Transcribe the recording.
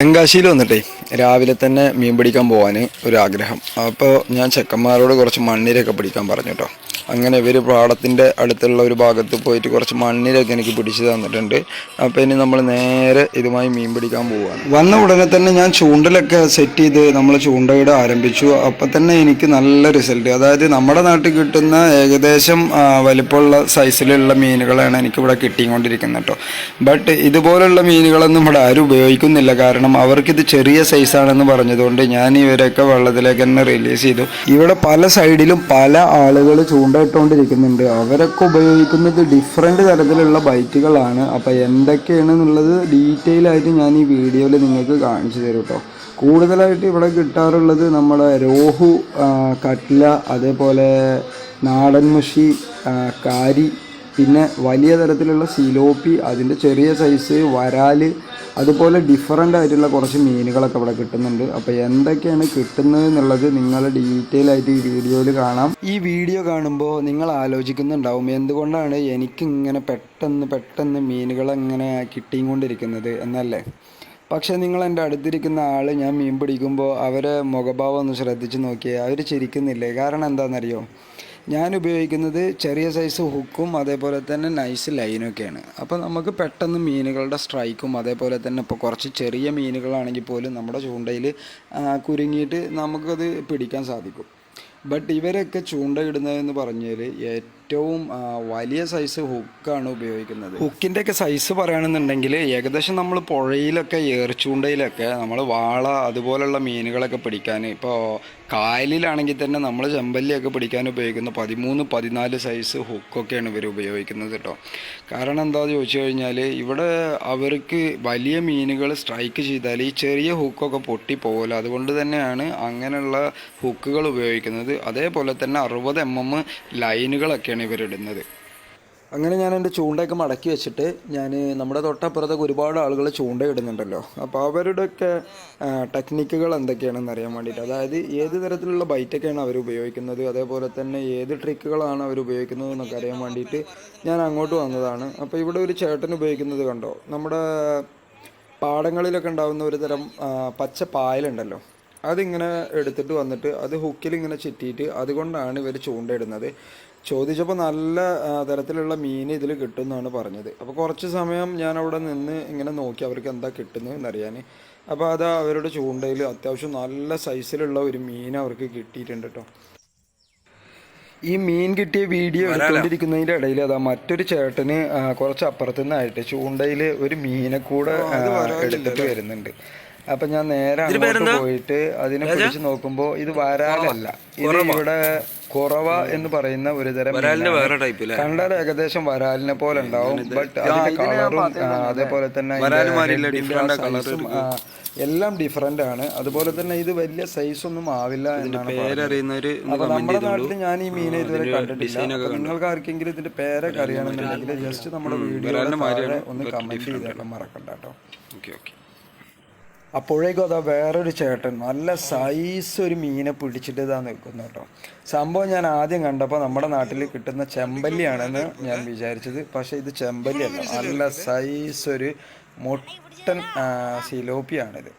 തെങ്കാശിയിൽ വന്നിട്ടേ രാവിലെ തന്നെ മീൻ പിടിക്കാൻ പോകാൻ ഒരു ആഗ്രഹം അപ്പോൾ ഞാൻ ചെക്കന്മാരോട് കുറച്ച് മണ്ണീരൊക്കെ പിടിക്കാൻ പറഞ്ഞു കേട്ടോ. അങ്ങനെ ഇവർ പാടത്തിന്റെ അടുത്തുള്ള ഒരു ഭാഗത്ത് പോയിട്ട് കുറച്ച് മണ്ണിലൊക്കെ എനിക്ക് പിടിച്ചു തന്നിട്ടുണ്ട്. അപ്പോൾ ഇനി നമ്മൾ നേരെ ഇതുമായി മീൻ പിടിക്കാൻ പോവുകയാണ് വന്ന ഉടനെ തന്നെ ഞാൻ ചൂണ്ടലൊക്കെ സെറ്റ് ചെയ്ത് നമ്മൾ ചൂണ്ടയിട ആരംഭിച്ചു. അപ്പം തന്നെ എനിക്ക് നല്ല റിസൾട്ട് അതായത് നമ്മുടെ നാട്ടിൽ കിട്ടുന്ന ഏകദേശം വലിപ്പമുള്ള സൈസിലുള്ള മീനുകളാണ് എനിക്കിവിടെ കിട്ടിക്കൊണ്ടിരിക്കുന്നത് കേട്ടോ ബട്ട് ഇതുപോലുള്ള മീനുകളൊന്നും ഇവിടെ ആരും ഉപയോഗിക്കുന്നില്ല. കാരണം അവർക്കിത് ചെറിയ സൈസാണെന്ന് പറഞ്ഞതുകൊണ്ട് ഞാൻ ഇവരൊക്കെ വെള്ളത്തിലേക്ക് തന്നെ റിലീസ് ചെയ്തു. ഇവിടെ പല സൈഡിലും പല ആളുകൾ ചൂണ്ടയിട്ടുകൊണ്ടിരിക്കുന്നുണ്ട് അവരൊക്കെ ഉപയോഗിക്കുന്നത് ഡിഫറെന്റ് തരത്തിലുള്ള ബൈക്കുകളാണ് അപ്പോൾ എന്തൊക്കെയാണ് എന്നുള്ളത് ഡീറ്റെയിൽ ആയിട്ട് ഞാൻ ഈ വീഡിയോയിൽ നിങ്ങൾക്ക് കാണിച്ചു തരും കേട്ടോ കൂടുതലായിട്ട് ഇവിടെ കിട്ടാറുള്ളത് നമ്മുടെ രോഹു കട്ല അതേപോലെ നാടൻ മുഷി കാരി പിന്നെ വലിയ തരത്തിലുള്ള സിലോപ്പി അതിന്റെ ചെറിയ സൈസ് വരാൽ അതുപോലെ ഡിഫറന്റ് ആയിട്ടുള്ള കുറച്ച് മീനുകളൊക്കെ ഇവിടെ കിട്ടുന്നുണ്ട്. അപ്പോൾ എന്തൊക്കെയാണ് കിട്ടുന്നത് എന്നുള്ളത് നിങ്ങൾ ഡീറ്റെയിൽ ആയിട്ട് ഈ വീഡിയോയിൽ കാണാം. ഈ വീഡിയോ കാണുമ്പോൾ നിങ്ങൾ ആലോചിക്കുന്നുണ്ടാവും എന്തുകൊണ്ടാണ് എനിക്ക് ഇങ്ങനെ പെട്ടെന്ന് പെട്ടെന്ന് മീനുകൾ ഇങ്ങനെ കിട്ടിക്കൊണ്ടിരിക്കുന്നത് എന്നല്ലേ? പക്ഷേ നിങ്ങൾ എന്റെ അടുത്തിരിക്കുന്ന ആൾ ഞാൻ മീൻ പിടിക്കുമ്പോൾ അവരെ മുഖഭാവം ഒന്ന് ശ്രദ്ധിച്ച് നോക്കിയാൽ അവർ ചിരിക്കുന്നില്ലേ? കാരണം എന്താണെന്നറിയോ? ഞാൻ ഉപയോഗിക്കുന്നത് ചെറിയ സൈസ് ഹുക്കും അതേപോലെ തന്നെ നൈസ് ലൈനൊക്കെയാണ് അപ്പോൾ നമുക്ക് പെട്ടെന്ന് മീനുകളുടെ സ്ട്രൈക്കും അതേപോലെ തന്നെ ഇപ്പോൾ കുറച്ച് ചെറിയ മീനുകളാണെങ്കിൽ പോലും നമ്മുടെ ചൂണ്ടയിൽ കുരുങ്ങിയിട്ട് നമുക്കത് പിടിക്കാൻ സാധിക്കും. ബട്ട് ഇവരൊക്കെ ചൂണ്ടയിടുന്നതെന്ന് പറഞ്ഞാൽ ഏറ്റവും വലിയ സൈസ് ഹുക്കാണ് ഉപയോഗിക്കുന്നത്. ഹുക്കിന്റെ ഒക്കെ സൈസ് പറയുകയാണെന്നുണ്ടെങ്കിൽ ഏകദേശം നമ്മൾ പുഴയിലൊക്കെ ഏർച്ചൂണ്ടയിലൊക്കെ നമ്മൾ വാള അതുപോലുള്ള മീനുകളൊക്കെ പിടിക്കാൻ ഇപ്പോൾ കായലിലാണെങ്കിൽ തന്നെ നമ്മൾ ചെമ്പല്ലിയൊക്കെ പിടിക്കാൻ ഉപയോഗിക്കുന്ന പതിമൂന്ന് പതിനാല് സൈസ് ഹുക്കൊക്കെയാണ് ഇവർ ഉപയോഗിക്കുന്നത് കേട്ടോ കാരണം എന്താണെന്ന് ചോദിച്ചു കഴിഞ്ഞാൽ ഇവിടെ അവർക്ക് വലിയ മീനുകൾ സ്ട്രൈക്ക് ചെയ്താൽ ഈ ചെറിയ ഹുക്കൊക്കെ പൊട്ടി അതുകൊണ്ട് തന്നെയാണ് അങ്ങനെയുള്ള ഹുക്കുകൾ ഉപയോഗിക്കുന്നത്. അതേപോലെ തന്നെ അറുപത് എം എം ലൈനുകളൊക്കെയാണ് ഇവരിടുന്നത് അങ്ങനെ ഞാൻ എന്റെ ചൂണ്ടയൊക്കെ മടക്കി വെച്ചിട്ട് ഞാൻ നമ്മുടെ തൊട്ടപ്പുറത്തൊക്കെ ഒരുപാട് ആളുകൾ ചൂണ്ടയിടുന്നുണ്ടല്ലോ അപ്പോൾ അവരുടെയൊക്കെ ടെക്നിക്കുകൾ എന്തൊക്കെയാണെന്ന് അറിയാൻ വേണ്ടിയിട്ട്. അതായത് ഏത് തരത്തിലുള്ള ബൈറ്റൊക്കെയാണ് അവർ ഉപയോഗിക്കുന്നത് അതേപോലെ തന്നെ ഏത് ട്രിക്കുകളാണ് അവർ ഉപയോഗിക്കുന്നത് എന്നൊക്കെ അറിയാൻ വേണ്ടിയിട്ട് ഞാൻ അങ്ങോട്ട് വന്നതാണ്. അപ്പോൾ ഇവിടെ ഒരു ചേട്ടൻ ഉപയോഗിക്കുന്നത് കണ്ടോ? നമ്മുടെ പാടങ്ങളിലൊക്കെ ഉണ്ടാകുന്ന ഒരു തരം പച്ച പായലുണ്ടല്ലോ. അതിങ്ങനെ എടുത്തിട്ട് വന്നിട്ട് അത് ഹുക്കിൽ ഇങ്ങനെ ചുറ്റിയിട്ട് അതുകൊണ്ടാണ് ഇവർ ചൂണ്ടയിടുന്നത്. ചോദിച്ചപ്പോൾ നല്ല തരത്തിലുള്ള മീൻ ഇതിൽ കിട്ടുമെന്നാണ് പറഞ്ഞത്. അപ്പോൾ കുറച്ച് സമയം ഞാൻ അവിടെ നിന്ന് ഇങ്ങനെ നോക്കി അവർക്ക് എന്താ കിട്ടുന്നത് എന്നറിയാൻ അപ്പോൾ അത് അവരുടെ ചൂണ്ടയിൽ അത്യാവശ്യം നല്ല സൈസിലുള്ള ഒരു മീൻ അവർക്ക് കിട്ടിയിട്ടുണ്ട് കേട്ടോ ഈ മീൻ കിട്ടിയ വീഡിയോ എടുത്തുകൊണ്ടിരിക്കുന്നതിന്റെ ഇടയിൽ അതാ മറ്റൊരു ചേട്ടന് കുറച്ച് അപ്പുറത്തുനിന്നായിട്ട് ചൂണ്ടയിൽ ഒരു മീനെ കൂടെ എടുത്തിട്ട് വരുന്നുണ്ട്. അപ്പൊ ഞാൻ നേരെ അങ്ങോട്ട് പോയിട്ട് അതിനെ പിടിച്ച് നോക്കുമ്പോ ഇത് വരാലല്ല. ഇത് ഇവിടെ കുറവ എന്ന് പറയുന്ന ഒരു തരം കണ്ടാൽ ഏകദേശം വരാലിനെ പോലെ ഉണ്ടാവും. ബട്ട് അതിന്റെ കളറും അതേപോലെ തന്നെ എല്ലാം ഡിഫറെന്റ് ആണ്. അതുപോലെ തന്നെ ഇത് വലിയ സൈസ് ഒന്നും ആവില്ല എന്നാണ് അപ്പൊ നമ്മുടെ നാട്ടിൽ ഞാൻ ഈ മീനെ ഇതുവരെ കണ്ടിട്ടില്ല. നിങ്ങൾക്ക് ആർക്കെങ്കിലും ഇതിന്റെ പേരൊക്കെ അറിയണമെന്നുണ്ടെങ്കിൽ ജസ്റ്റ് നമ്മുടെ വീഡിയോ ഒന്ന് കമന്റ് ചെയ്തേക്കാൻ മറക്കണ്ട കേട്ടോ. Okay okay. അപ്പോഴേക്കും അതാ വേറൊരു ചേട്ടൻ നല്ല സൈസ് ഒരു മീനെ പിടിച്ചിട്ട് ഇതാ നിൽക്കുന്നു കേട്ടോ. സംഭവം ഞാൻ ആദ്യം കണ്ടപ്പോൾ നമ്മുടെ നാട്ടിൽ കിട്ടുന്ന ചെമ്പല്ലിയാണെന്ന് ഞാൻ വിചാരിച്ചത്. പക്ഷേ ഇത് ചെമ്പല്ലിയല്ല. നല്ല സൈസ് ഒരു മുട്ടൻ സിലോപ്പിയാണിത്.